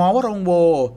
มอวรงโว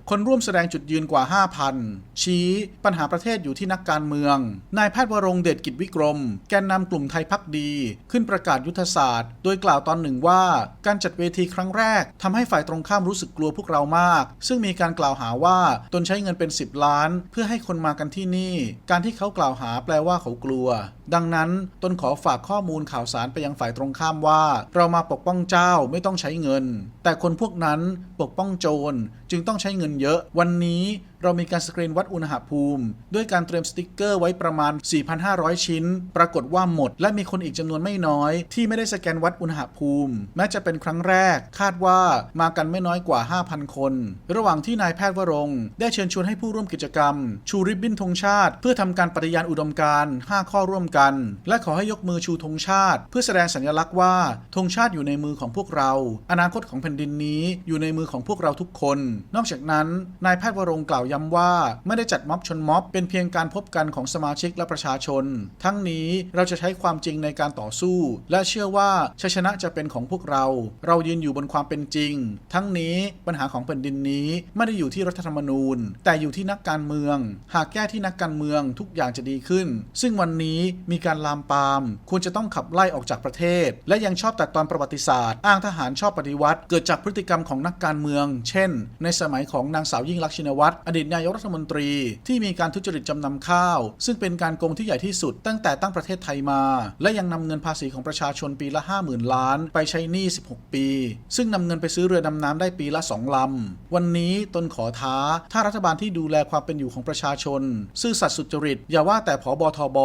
คนร่วมแสดงจุดยืนกว่า 5,000 ชี้ปัญหาประเทศอยู่ที่นักการเมือง นายแพทย์วรงเดชกิจวิกรม แกนนำกลุ่มไทยพักดี ขึ้นประกาศยุทธศาสตร์ โดยกล่าวตอนหนึ่งว่า การจัดเวทีครั้งแรกทำให้ฝ่ายตรงข้ามรู้สึกกลัวพวกเรามาก ซึ่งมีการกล่าวหาว่าตนใช้เงินเป็น 10 ล้าน เพื่อให้คนมากันที่นี่ การที่เขากล่าวหาแปลว่าเขากลัว ดังนั้นตนขอฝากข้อมูลข่าวสารไปยังฝ่ายตรงข้ามว่า เรามาปกป้องเจ้าไม่ต้องใช้เงิน แต่คนพวกนั้นปกป้องโจรจึงต้องใช้เงินเยอะ วันนี้ เรามีการสกรีนวัดอุณหภูมิ ด้วยการเตรียมสติกเกอร์ไว้ประมาณ 4,500 ชิ้น ปรากฏว่าหมด และมีคนอีกจำนวนไม่น้อย ที่ไม่ได้สแกนวัดอุณหภูมิ แม้จะเป็นครั้งแรก คาดว่ามากันไม่น้อยกว่า 5,000 คน ระหว่างที่นายแพทย์วรงได้เชิญชวนให้ผู้ร่วมกิจกรรม ชูริบบิ้นธงชาติ เพื่อทำการปฏิญาณอุดมการณ์5ข้อร่วมกัน และขอให้ยกมือชูธงชาติ เพื่อแสดงสัญลักษณ์ว่าธงชาติอยู่ในมือของพวกเรา อนาคตของแผ่นดินนี้อยู่ในมือของพวกเราทุกคน นอกจากนั้นนายแพทย์วรงกล่าวย้ำว่าไม่ได้จัดม็อบชนม็อบ เป็นเพียงการพบกันของสมาชิกและประชาชน ทั้งนี้เราจะใช้ความจริงในการต่อสู้ และเชื่อว่าชัยชนะจะเป็นของพวกเรา เรายืนอยู่บนความเป็นจริง ทั้งนี้ปัญหาของแผ่นดินนี้ไม่ได้อยู่ที่รัฐธรรมนูญ แต่อยู่ที่นักการเมือง หากแก้ที่นักการเมืองทุกอย่างจะดีขึ้น ซึ่งวันนี้มีการลามปาม ควรจะต้องขับไล่ออกจากประเทศ และยังชอบตัดตอนประวัติศาสตร์ อ้างทหารชอบปฏิวัติ เกิดจากพฤติกรรมของนักการเมือง เช่น ในสมัยของนางสาวยิ่งลักษณ์ชินวัตรอดีตนายกรัฐมนตรี ที่มีการทุจริตจำนำข้าว ซึ่งเป็นการโกงที่ใหญ่ที่สุด ตั้งแต่ตั้งประเทศไทยมา และยังนำเงินภาษีของประชาชนปีละ 50,000 ล้าน ไปใช้หนี้ 16 ปี ซึ่งนำเงินไปซื้อเรือดำน้ำได้ปีละ 2 ลำ วันนี้ตนขอท้า ถ้ารัฐบาลที่ดูแลความเป็นอยู่ของประชาชน ซื่อสัตย์สุจริต อย่าว่าแต่ผอบทบ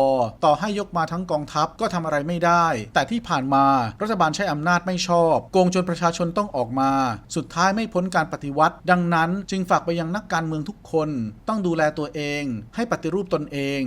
ต่อให้ยกมาทั้งกองทัพก็ทำอะไรไม่ได้ แต่ที่ผ่านมารัฐบาลใช้อำนาจไม่ชอบ โกงจนประชาชนต้องออกมา สุดท้ายไม่พ้นการปฏิวัติ ดังนั้นจึงฝากไปยังนักการเมืองทุกคนต้องดูแลตัวเองให้ปฏิรูปตนเอง